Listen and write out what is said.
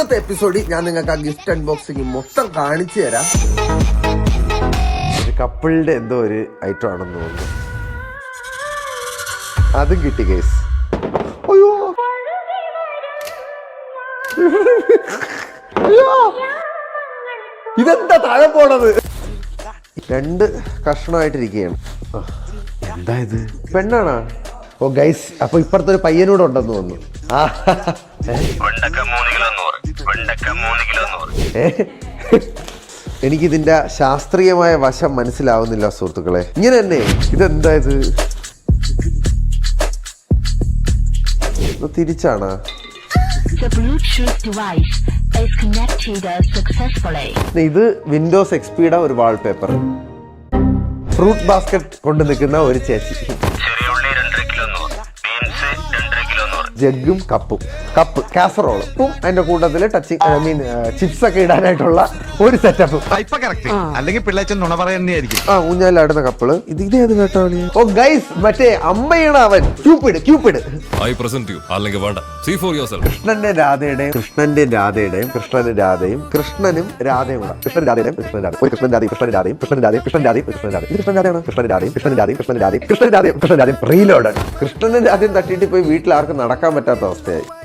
ഇന്നത്തെ എപ്പിസോഡിൽ ഞാൻ നിങ്ങൾക്ക് ആ ഗിഫ്റ്റ് അൺബോക്സിംഗ് മൊത്തം കാണിച്ചു തരാം. ഒരു കപ്പിളിന്റെ എന്തോ ഒരു ഐറ്റം ആണെന്ന് തോന്നുന്നു. അതും കിട്ടി കേസ് അയ്യോ. അയ്യോ. ഇതെന്താ താഴെ പോണത്? രണ്ട് കഷ്ണമായിട്ടിരിക്കുകയാണ്. എന്താ ഇത്? പെണ്ണാണോ? ഓ ഗൈസ് അപ്പൊ ഇപ്പുറത്തെ ഒരു പയ്യനൂടെ ഉണ്ടെന്ന് തോന്നുന്നു. ആ. എനിക്കിതിന്റെ ശാസ്ത്രീയമായ വശം മനസ്സിലാവുന്നില്ല സുഹൃത്തുക്കളെ. ഇങ്ങനെ തന്നെ. ഇതെന്താ ഇത്? തിരിച്ചാണാ? The Bluetooth device is connected successfully. ഇത് വിൻഡോസ് എക്സ്പിയുടെ ഒരു വാൾപേപ്പർ ഫ്രൂട്ട് ബാസ്ക്കറ്റ് കൊണ്ട് നിൽക്കുന്ന ഒരു ചേച്ചി. ജഗ്ഗും കപ്പും. കപ്പ് കാസറോൾ ഉപ്പും അതിന്റെ കൂട്ടത്തിൽ ടച്ച് ഐ മീൻ ചിപ്സ് ഒക്കെ ഇടാനായിട്ടുള്ള ഒരു സെറ്റപ്പ് അല്ലെങ്കിൽ പിള്ളേച്ചൻ നുണ പറയുന്നതായിരിക്കും. ആ ഊഞ്ഞാലാടുന്ന കപ്പിൾ. ഇത് ഇതേത് കേട്ടോ ഓ ഗൈസ് മറ്റേ അമ്മയാണ് അവൻ. Cupid cupid I present you അല്ലെങ്കിൽ വേണ്ട. സീ ഫോർ യുവർ സെൽഫ് കൃഷ്ണന്റെ രാധയുടെയും കൃഷ്ണന്റെ രാധയുടെയും കൃഷ്ണന്റെ രാധയും കൃഷ്ണനും രാധയും കൂടെ. കൃഷ്ണൻ രാധയുടെയും കൃഷ്ണൻ രാധ ഒരു കൃഷ്ണൻ രാധയും കൃഷ്ണൻ രാധയും കൃഷ്ണൻ രാധയും കൃഷ്ണൻ രാധയും കൃഷ്ണൻ രാധയും. കൃഷ്ണൻ രാധയാണ്? കൃഷ്ണൻ രാധയും കൃഷ്ണൻ രാധയും കൃഷ്ണൻ രാധയും കൃഷ്ണൻ രാധയും കൃഷ്ണൻ രാധയും. റീലോഡ് കൃഷ്ണനും രാധയും തട്ടിയിട്ട് പോയി വീട്ടിൽ ആർക്കും നടക്കാൻ പറ്റാത്ത അവസ്ഥയായി